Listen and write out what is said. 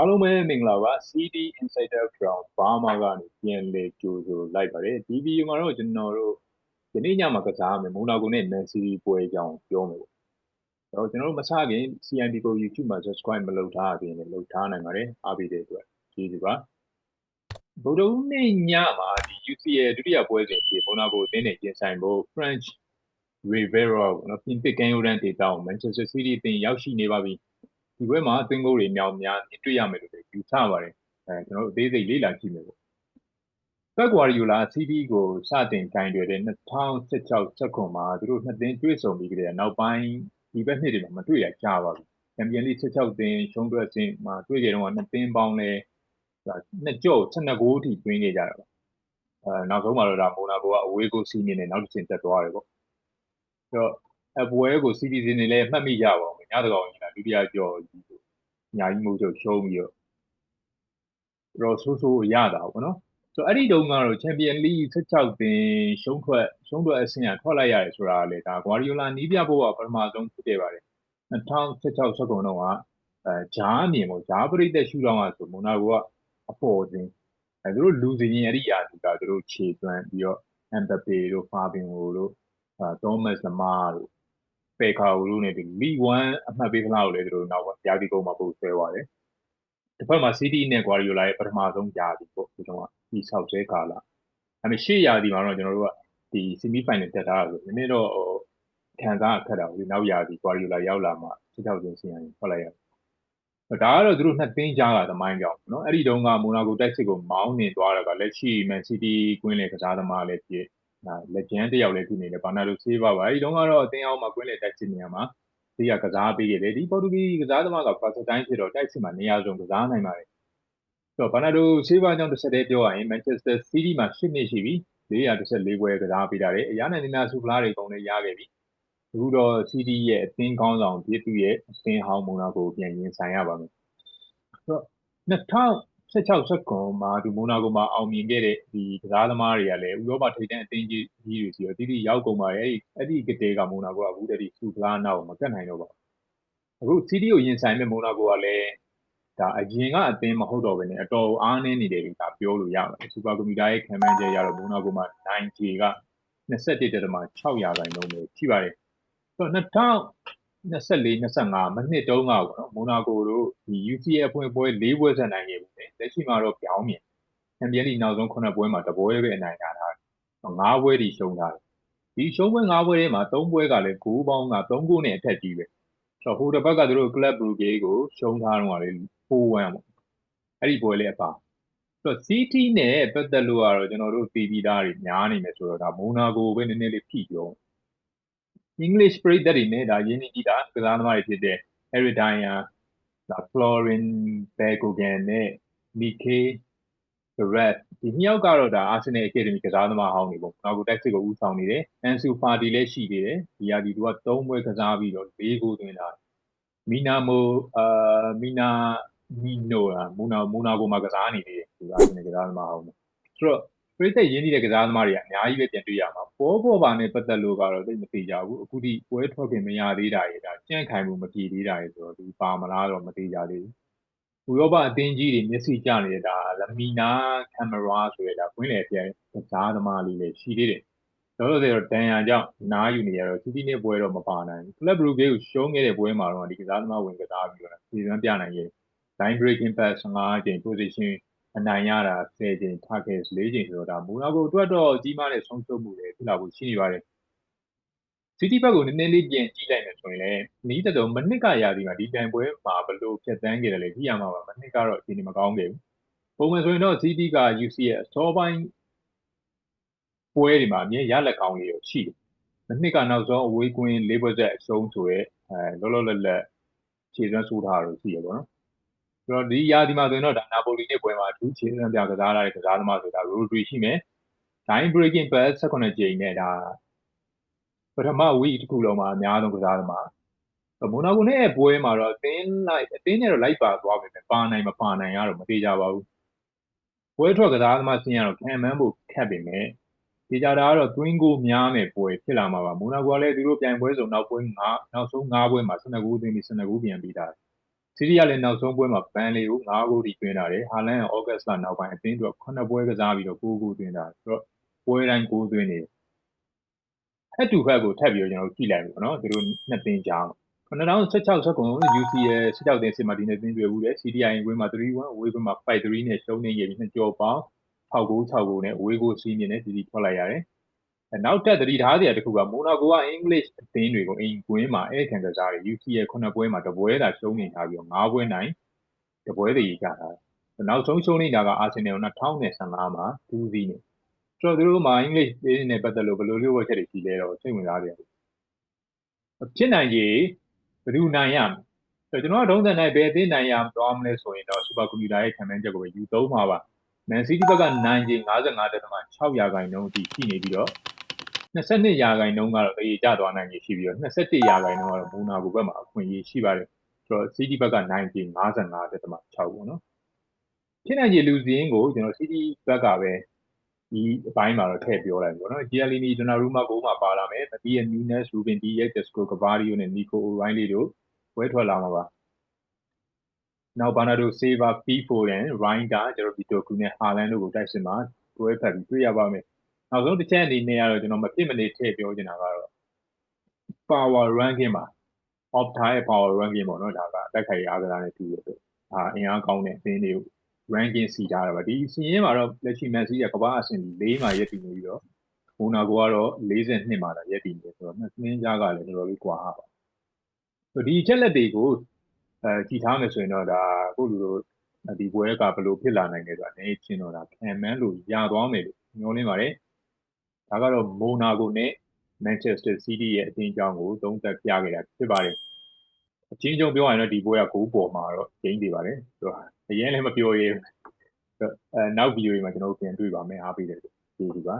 အားလုံးပဲမင်္ဂလာပါ CD Insider from Burma ကနေပြန်လည်ကြိုဆိုလိုက်ပါတယ်ဒီဗီဒီယိုမှာတော့ကျွန်တော်တို့ဒီနေ့ညမှာကစားမယ်မိုနာကိုနဲ့ Man City ပွဲအကြောင်းပြောမယ်ပေါ့အဲ့တော့ကျွန်တော်တို့မစခင် CND ကို YouTube မှာ subscribe မလုပ်ထားရင်လည်းလုပ်ထားနိုင်ပါတယ်အားပေးတဲ့အတွက်ကျေးဇူးပါဗုဒ္ဓဦးနေ့ညမှာဒီ UCL ဒုတိယပွဲစဉ်ဒီမိုနာကိုအသင်းနဲ့ကျင်းဆိုင်ဖို့ French Rivera နော်ပြင်ပကန်းရိုးတန်းဒေတာကို Manchester City အသင်းရောက်ရှိနေပါပြီ ဒီဘက်မှာအသင်းကိုတွေမြောင်များတွေ့ရမယ်လို့ယူဆပါတယ်အဲကျွန်တော်တို့အသေးစိတ်လေ့လာကြည့်မယ်ပေါ့ပက်ဂွာရီယိုလာ CD ကိုစတင်ကင်တွယ်တဲ့2016ချက်ခွန်မှာသူတို့နှစ်သင်းတွေ့ဆုံပြီးကြတဲ့နောက်ပိုင်းဒီဘက်နှစ်တွေမှာမတွေ့ရကြပါဘူးချန်ပီယံလိ16သင်းရှုံးထွက်စဉ်မှာတွေ့ကြတော့နှစ်သင်းပေါင်းလဲနှစ်ကြော့12ဂိုးအထိတွင်းခဲ့ကြတာပါအဲနောက်ဆုံးမှာတော့ဒါမိုနာကိုကအဝေးကိုစီးနေနဲ့နောက်တစ်ချိန်တက်သွားတယ်ပေါ့အဲ့တော့အပွဲကို CDC နေလဲမှတ်မိကြပါဦးညတကောင်ကြီးက ဒုတိယကြော်ကြီးကိုညာကြီးမို့ချုပ်ရှုံးပြီးတော့တော့ဆိုးဆိုးရတာပေါ့နော်ဆိုတော့အဲ့ဒီတုန်းကတော့ Champion League 16သင်းရှုံးထွက်ရှုံးထွက်အဆင့်ကထွက်လိုက်ရတယ်ဆိုတာလေဒါ Guardiola နီးပြဖို့ကပထမဆုံးဖြစ်ခဲ့ပါတယ်2016ဆက်ကုန်တော့ကအဲဂျားအမြင်ပေါ့ဂျားပရိသတ်ရှုထောင့်ကဆိုမိုနာကိုကအပေါ်ခြင်းအဲသူတို့လူစင်းရင်အဲ့ဒီယာတီကသူတို့ခြေသွမ်းပြီးတော့ Mbappe တို့ Fabinho တို့အဲ Thomas Lemar တို့ ပေခါဝလူနဲ့ဒီ League 1အမှတ်ပေးဖလားကိုလည်းသူတို့နောက်ရာသီကုန်မှာပို့ဆွဲသွားတယ်တစ်ဖက်မှာ City နဲ့ Guardiola ရဲ့ပထမဆုံးရာသီပေါ့ဒီတော့ဒီဆောက်ဆွဲကာလအဲမဲ့ရှေ့ရာသီမှာတော့ကျွန်တော်တို့ကဒီ semi final တက်တာဆိုနည်းနည်းတော့ခံစားခက်တာဒီနောက်ရာသီ Guardiola ရောက်လာမှ6000ကျင်းစီရင်ထွက်လိုက်ရတယ်ဒါကတော့သူတို့နှစ်သင်းကြားကသမိုင်းကြောင်နော်အဲ့ဒီတုန်းကမိုနာကိုတိုက်စစ်ကိုမောင်းနေသွားတာကလက်ရှိ Man City ကွင်းလေကစားသမားလည်းဖြစ် ဒါလက်ကျန်းတယောက်လည်းဖြစ်နေတယ်ဘာနာလိုဆေးပါပါအဲဒီတုန်းကတော့အသင်းအောင်မှာကွင်းလေတိုက်စစ်နေရမှာဒီကကစားပေးခဲ့တယ်ဒီပေါ်တူဂီကစားသမားကဖာစတိုင်းဖြစ်တော့တိုက်စစ်မှာနေရာစုံကစားနိုင်ပါတယ်ဆိုတော့ဘာနာလိုဆေးပါကြောင့်တစ်ဆက်တည်းပြောရရင် Manchester City မှာ၈နှစ်ရှိပြီ414ပွဲကစားပေးတာတယ်အရာနဲ့နေနာဆူဖလားတွေကုန်လည်းရခဲ့ပြီအခုတော့ CD ရဲ့အသင်းကောင်းဆောင်ဖြစ်သူရဲ့အသင်းဟောင်းမုံနာကိုပြန်ရင်ဆိုင်ရပါမယ်ဆိုတော့ 16 19မှာဒီမိုနာကိုမှာအောင်မြင်ခဲ့တဲ့ဒီကစားသမားတွေကလည်းဥရောပထိပ်တန်းအသင်းကြီးကြီးတွေစီတော့တိတိရောက်ကုန်ပါရဲ့အဲ့ဒီအဲ့ဒီကတဲ့ကမိုနာကိုကအခုတည်းကစူဖလားနောက်မကတ်နိုင်တော့ပါအခုစီးတီကိုရင်ဆိုင်မဲ့မိုနာကိုကလည်းဒါအရင်ကအသင်းမဟုတ်တော့ဘဲနဲ့အတော်အားနည်းနေတယ်လို့ဒါပြောလို့ရပါတယ်စူပါကွန်ပျူတာရဲ့ခံမှန်းချက်ရတော့မိုနာကိုမှာ 9G က21.6ရာခိုင်နှုန်းပဲရှိပါတယ်ဆိုတော့ 24 25မိနစ်တုန်းကပေါ့နော်မိုနာကိုတို့ဒီ UCL အဖွင့်ပွဲ၄ပွဲဆက်နိုင်ခဲ့ဘူးလေလက်ရှိမှာတော့ပြောင်းမြင်ချန်ပီယံလိနောက်ဆုံး9ပွဲမှာတပွဲပဲအနိုင်ရတာ၅ပွဲဒီရှုံးထားတယ်ဒီရှုံးပွဲ၅ပွဲထဲမှာ၃ပွဲကလည်းဂိုးပေါင်းက၃ဂိုးနဲ့အထက်ကြီးပဲဆိုတော့ဟိုတစ်ဘက်ကသူတို့ Club Brugge ကိုရှုံးထားတော့ကလေ4-1ပေါ့အဲ့ဒီပွဲလေးအပါဆိုတော့ CT နဲ့ပတ်သက်လို့ကတော့ကျွန်တော်တို့တီးပြီးသားတွေများနေမယ်ဆိုတော့ဒါမိုနာကိုပဲနည်းနည်းလေးဖိပြော English ပရိသတ်တွေနဲ့ဒါရင်းနှီးကြည့်တာကစားသမားတွေဖြစ်တဲ့ Eric Dyer ဒါ Florin Bergogan နဲ့ Mike Red ဒီနှစ်ယောက်ကတော့ဒါ Arsenal Academy ကစားသမားဟောင်းတွေပေါ့နောက်ကိုတိုက်စစ်ကိုဦးဆောင်နေတယ် Ansu Fati လည်းရှိသေးတယ်ဒီဟာဒီသူက3ပွဲကစားပြီးတော့၄ဂိုးသွင်းတာမီနာမိုအာမီနာမီနိုလားမူနာမူနာကိုမှကစားနေသေးတယ်သူ Arsenal ကစားသမားဟောင်းဆိုတော့ ပရိသတ်ရင်းနှီးတဲ့ကစားသမားတွေကအများကြီးပဲပြန်တွေ့ရမှာပေါ်ပေါ်ပါနဲ့ပတ်သက်လို့ကတော့သိမသိကြဘူးအခုဒီပွဲထွက်ခင်မရသေးတာတွေဒါကြန့်ခိုင်မှုမပြေသေးတာတွေဆိုတော့ဒီပါမလားတော့မသိကြသေးဘူးဥရောပအသင်းကြီးတွေမျက်စိကျနေတဲ့ဒါလမီနာကင်မရာဆိုတဲ့ဒါကွင်းလေပြဲကစားသမားလေးလည်းရှိသေးတယ်တော့လို့ဆိုတော့ဒန်ယာကြောင့်နားယူနေရတော့စီးတီးနဲ့ပွဲတော့မပါနိုင်ဘူး Club Brugge ကိုရှုံးခဲ့တဲ့ပွဲမှာတော့ဒီကစားသမားဝင်ကစားပြီးတော့စီဇန်ပြနိုင်ရဲ့ line breaking pass 15ကျိန် position အနိုင်ရတာ10ချိန် target 4ချိန်ဆိုတော့ဒါမိုနာကိုအတွက်တော့ကြီးမားတဲ့ဆုံးရှုံးမှုတွေဖြစ်လာဖို့ရှိနေပါတယ်စီတီဘက်ကိုနည်းနည်းလေးပြန်ကြည့်လိုက်မယ်ဆိုရင်လည်းနီးတတုံမနစ်ကရာသီမှာဒီတိုင်ပွဲမှာဘလို့ဖြတ်တန်းခဲ့တယ်လေကြည့်ရမှာပါမနစ်ကတော့အခြေအနေမကောင်းခဲ့ဘူးပုံမှန်ဆိုရင်တော့စီတီက UC ရဲ့အစောပိုင်းပွဲတွေမှာအမြင်ရလက်ကောင်းလေးကိုရှိတယ်မနစ်ကနောက်ဆုံးအဝေးကွင်းလေးပွဲဆက်အရှုံးဆိုရဲအဲလောလောလတ်လတ်ခြေစွမ်းဆိုးထားလို့ရှိရပါတော့ ဆိုတော့ဒီရာဒီမှာဆိုရင်တော့ဒါနာပိုလီနဲ့ပွဲမှာအထူးခြေစွမ်းပြကစားလာတဲ့ကစားသမားဆိုတာရိုဒရီရှိမယ် line breaking pass 18ကြိမ်နဲ့ဒါပထမ week တစ်ခုလုံးမှာအများဆုံးကစားသမားမိုနာကိုနဲ့ပွဲမှာတော့အတင်းလိုက်အတင်းနဲ့တော့လိုက်ပါသွားပြီပါနိုင်မပါနိုင်ရတော့မသေးကြပါဘူးပွဲထွက်ကစားသမားစင်းရတော့ခံမှန်းဖို့ခက်ပေမဲ့ဒီကြတာကတော့ twin goal များမယ်ပွဲဖြစ်လာမှာပါမိုနာကိုကလည်းသူတို့ပြိုင်ပွဲစုံနောက်ပွဲ9နောက်ဆုံး9ပွဲမှာ12ဂိုးသွင်းပြီး12ဂိုးပြန်ပြီးတာ စီးရီးယားလည်းနောက်ဆုံးပွဲမှာဘန်လီကို9ဂိုးထိသွင်းတာတယ်ဟာလန်ကဩဂတ်စ်လနောက်ပိုင်းအသင်းအတွက်9ပွဲကစားပြီးတော့9ဂိုးသွင်းတာဆိုတော့ပွဲတိုင်း9သွင်းနေ head to head ကိုထပ်ပြီးတော့ကျွန်တော်တို့ကြည့်လိုက်ပြီပေါ့နော်သူတို့နှစ်သင်းကြားမှာ2016 19 UCL 16တင်းစစ်မှာဒီနေ့သင်းတွေ့ဘူးတယ် CDI ဝင်းမှာ3-1 away မှာ5-3နဲ့ရှုံးနေပြီနှစ်ကြောပေါင်း6ဂိုး6ဂိုးနဲ့ away ကိုစီးမြင်နဲ့ဒီဒီထွက်လိုက်ရတယ်။ နောက်တက်သတိထားစရာတစ်ခုကမိုနာကိုကအင်္ဂလိပ်အသင်းတွေကိုအိမ်ကွင်းမှာအဲ့ခံကစားတယ် UCL 9ပွဲမှာတပွဲသာရှုံးနေထားပြီးတော့9ပွဲနိုင်တပွဲတည်းကြတာ။နောက်ဆုံးရှုံးနေတာကအာဆင်နယ်2015မှာ2-0နဲ့ဆိုတော့သူတို့မှာအင်္ဂလိပ်သေးနဲ့ပတ်သက်လို့ဘယ်လိုလိုဝက်ချက်တွေရှိလဲတော့စိတ်ဝင်စားတယ်ဖြစ်နိုင်ကြီးဘယ်သူနိုင်ရမလဲဆိုတော့ကျွန်တော်ကဒုံးစံနိုင်ဘယ်အသင်းနိုင်ရသွားမလဲဆိုရင်တော့စူပါကွန်ပျူတာရဲ့ခံမှန်းချက်ကိုပဲယူသုံးမှာပါမန်စီးတီးဘက်ကနိုင်ကြီး55.6ရာခိုင်နှုန်းအထိရှိနေပြီးတော့ 22ရာခိုင်နှုန်းကတော့အေးကျသွားနိုင်ကြီးရှိပြီးတော့21ရာခိုင်နှုန်းကတော့မိုနာကိုဘက်မှာအခွင့်အရေးရှိပါတယ်ဆိုတော့စီးတီးဘက်ကနိုင်ကြီး55.6ပေါ့နော်ဖြစ်နိုင်ကြီးလူစင်းကိုကျွန်တော်စီးတီးဘက်ကပဲဒီအပိုင်းမှာတော့ထည့်ပြောလိုက်ပြီပေါ့နော် Giallini Donnarumma ကိုမှပါလာမယ်။ Matías Nunes, Ruben Dias, Josko Gvardiol နဲ့ Nico O'Reilly တို့ဝဲထွက်လာမှာပါ။နောက် Bernardo Silva, Phil Foden, Reinders, Jeremy Doku နဲ့ Haaland တို့ကိုတိုက်စစ်မှာတွဲဖက်ပြီးတွေ့ရပါမယ်။ နောက်ဆုံးတစ်ချက်အနေနဲ့ကတော့ကျွန်တော်မဖြစ်မနေထည့်ပြောချင်တာကတော့ power ranking ပါ။ Opta ရဲ့ power ranking ပေါ့နော်ဒါကတက်ခိုင်အားကစားနဲ့တူရတဲ့။အာအင်အားကောင်းတဲ့အသင်းတွေကို ranking စီထားတာပါဒီစီးရင်မှာတော့လက်ရှိ Man City ကကမ္ဘာအဆင့်၄မှာရပ်တည်နေပြီးတော့မိုနာကိုကတော့42မှာလာရပ်တည်နေဆိုတော့နှစ်သင်းကြားကလည်းတော်တော်လေးကွာပါဆိုဒီချက်လက်တွေကိုအဲကြည်ထားမယ်ဆိုရင်တော့ဒါအခုလူတို့ဒီပွဲကဘယ်လိုဖြစ်လာနိုင်လဲဆိုတာအနေချင်းတော့ဒါခံမှန်းလို့ရသွားမယ်လို့ညွှန်လင်းပါတယ် ဒါကတော့မိုနာကိုနဲ့ Manchester City ရဲ့အသင်းကြောင်းကိုသုံးသပ်ပြခဲ့တာဖြစ်ပါတယ်အချင်းချင်းပြောရရင်တော့ဒီပွဲကဂိုးပေါ်မှာတော့ကျင်းနေပါတယ်ဆိုတော့အရင်လည်းမပြောရဲဘူးအဲနောက်ဗီဒီယိုတွေမှာကျွန်တော်တို့ပြန်တွေ့ပါမယ်အားပေးတယ်ကျေးဇူးပါ